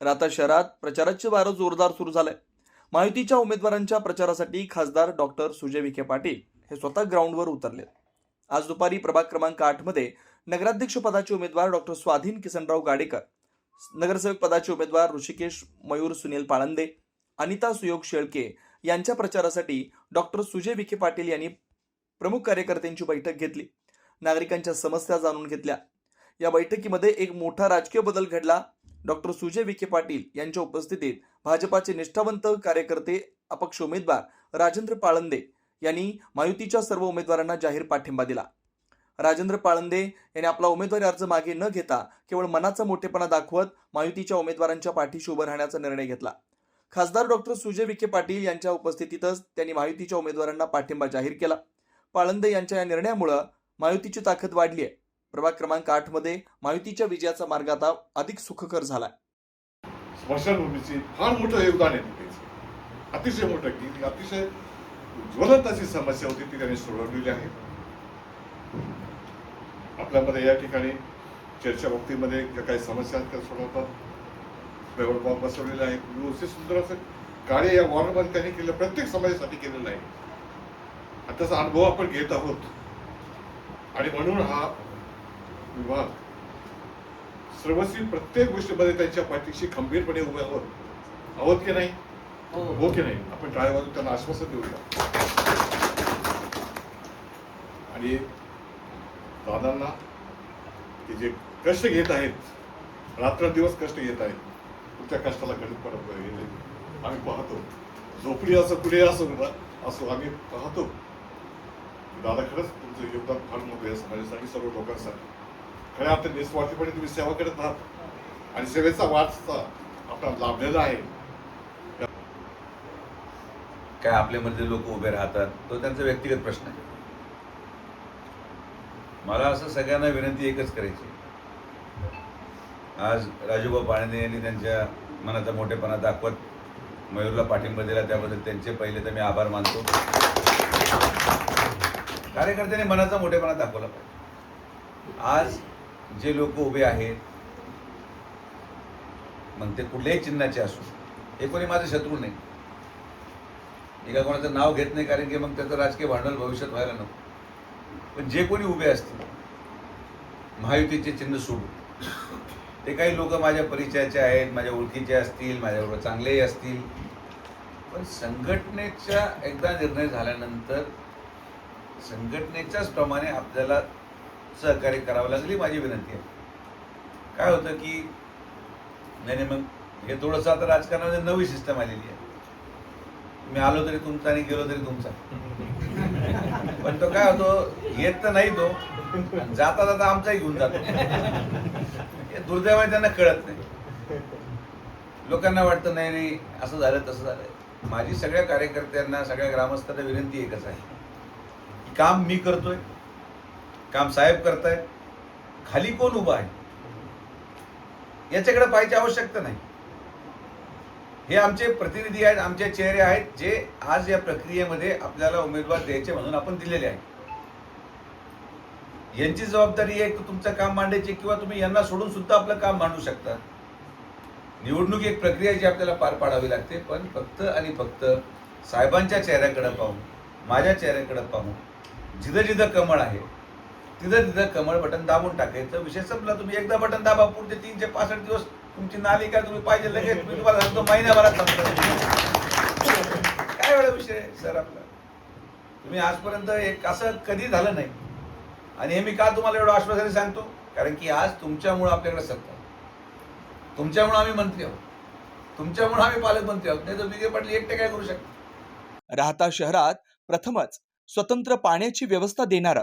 राहता शहरात प्रचाराचे वारं जोरदार सुरू झालंय. महायुतीच्या उमेदवारांच्या प्रचारासाठी खासदार डॉक्टर सुजय विखे पाटील हे स्वतः ग्राउंडवर उतरले. आज दुपारी प्रभाग क्रमांक आठमध्ये नगराध्यक्षपदाचे नगराध्यक्ष पदाचे उमेदवार डॉक्टर स्वाधीन किसनराव गाडेकर नगरसेवक पदाचे उमेदवार ऋषिकेश मयूर सुनील पाळंदे अनिता सुयोग शेळके यांच्या प्रचारासाठी डॉक्टर सुजय विखे पाटील यांनी प्रमुख कार्यकर्त्यांची बैठक घेतली. नागरिकांच्या समस्या जाणून घेतल्या. या बैठकीमध्ये एक मोठा राजकीय बदल घडला. डॉक्टर सुजय विखे पाटील यांच्या उपस्थितीत भाजपाचे निष्ठावंत कार्यकर्ते अपक्ष उमेदवार राजेंद्र पाळंदे यांनी मायुतीच्या सर्व उमेदवारांना जाहीर पाठिंबा दिला. राजेंद्र पाळंदे यांनी आपला उमेदवारी अर्ज मागे न घेता केवळ मनाचा मोठेपणा दाखवत मायुतीच्या उमेदवारांच्या पाठीशी उभं राहण्याचा निर्णय घेतला. खासदार डॉक्टर सुजय विखे पाटील यांच्या उपस्थितीतच त्यांनी मायुतीच्या उमेदवारांना पाठिंबा जाहीर केला. पाळंदे यांच्या या निर्णयामुळं मायुतीची ताकद वाढली आहे प्रभाग क्रमांक आठमध्ये महायुतीच्या विजयाचा मार्ग आता अधिक सुखकर झाला स्मशानभूमीचे फार मोठं योगदान आहे अतिशय मोठं की अतिशय ज्वलंत अशी समस्या होती ती त्यांनी सोडवलेली आहे. आपल्यामध्ये या ठिकाणी चर्चा भक्तीमध्ये ज्या काही समस्या आहेत त्या सोडवतात. बेवडबाब बसवलेले आहे व्यवस्थित सुंदर असं कार्य या वॉर्डमध्ये त्यांनी केलं. प्रत्येक समाजासाठी केलेलं आहे. आणि त्याचा अनुभव आपण घेत आहोत. आणि म्हणून हा विभाग सर्वस्वी प्रत्येक गोष्टीमध्ये त्यांच्या पाठीशी खंबीरपणे उभे आहोत. आहोत की नाही? हो. की नाही? आपण टाळ्या वाजून त्यांना आश्वासन देऊया आणि दादांना ते जे कष्ट घेत आहेत रात्रदिवस कष्ट घेत आहेत तुमच्या कष्टाला परत गेले आम्ही पाहतो झोपडी असो कुठे असो असो आम्ही पाहतो. दादा खरंच तुमचं योगदान फार मोठं आहे. समाजासाठी सर्व लोकांसाठी. खऱ्या अर्थाने निस्वार्थीपणे तुम्ही सेवा करत आहात आणि सेवेचा वारसा आपला लाभलेला आहे. काय आपल्यामध्ये लोक उभे राहतात तो त्यांचा व्यक्तिगत प्रश्न आहे. मला असं सगळ्यांना विनंती एकच करायची आज राजूबा पाणदे यांनी त्यांच्या मनाचा मोठेपणा दाखवत मयूरला पाठिंबा दिला त्याबद्दल त्यांचे पहिले तर मी आभार मानतो. कार्यकर्त्यांनी मनाचा मोठेपणा दाखवला पाहिजे. आज जे लोक उभे आहेत मग ते कुठल्याही चिन्हाचे असो हे कोणी माझे शत्रू नाही. एका कोणाचं नाव घेत नाही कारण की मग त्याचं राजकीय भांडवल भविष्यात व्हायला नको. पण जे कोणी उभे असतील महायुतीचे चिन्ह सोडू ते काही लोक माझ्या परिचयाचे आहेत माझ्या ओळखीचे असतील माझ्याबरोबर चांगलेही असतील पण संघटनेच्या एकदा निर्णय झाल्यानंतर संघटनेच्याच प्रमाणे आपल्याला सहकार्य करावं लागेल ही माझी विनंती आहे. काय होतं की नाही नाही मग हे थोडंसं आता राजकारणामध्ये नवी सिस्टम आलेली आहे. मी आलो तरी तुमचा आणि गेलो तरी तुमचा. पण तो काय होतो येत तर नाही तो जाता जाता आमचाही घेऊन जातो. हे दुर्दैवाने त्यांना कळत नाही. लोकांना वाटतं नाही नाही असं झालं तसं झालं. माझी सगळ्या कार्यकर्त्यांना सगळ्या ग्रामस्थांना विनंती एकच आहे. की काम मी करतोय काम साहेब करतायत खाली कोण उभा आहे? याच्याकडे पाहायची आवश्यकता नाही. हे आमचे प्रतिनिधी आहेत आमचे चेहरे आहेत जे आज या प्रक्रियेमध्ये आपल्याला उमेदवार द्यायचे म्हणून आपण दिलेले आहे यांची जबाबदारी आहे की तुमचं काम मांडायची किंवा तुम्ही यांना सोडून सुद्धा आपलं काम मांडू शकता. निवडणूक एक प्रक्रिया जी आपल्याला पार पाडावी लागते पण फक्त आणि फक्त साहेबांच्या चेहऱ्याकडे पाहून माझ्या चेहऱ्याकडे पाहून जिथं जिथं कमळ आहे तिथं तिथं कमळ बटन दाबून टाकायचं. विषय संपला तुम्ही एकदा बटन दाबा पुढचे तीनशे पासष्ट दिवस तुमची नाली काय तुम्ही पाहिजे लगेच मी तुम्हाला सांगतो महिन्याभरात सांगतो काय वेळा विषय सर आपला? तुम्ही आजपर्यंत एक असं कधी झालं नाही. आणि हे मी का तुम्हाला एवढं आश्वासन सांगतो? कारण की आज तुमच्यामुळं आपल्याकडे सत्ता तुमच्यामुळं आम्ही मंत्री आहोत. तुमच्यामुळं आम्ही पालकमंत्री आहोत. नाही तर विखे पाटील एकटे काय करू शकतो राहता शहरात प्रथमच स्वतंत्र पाण्याची व्यवस्था देणारं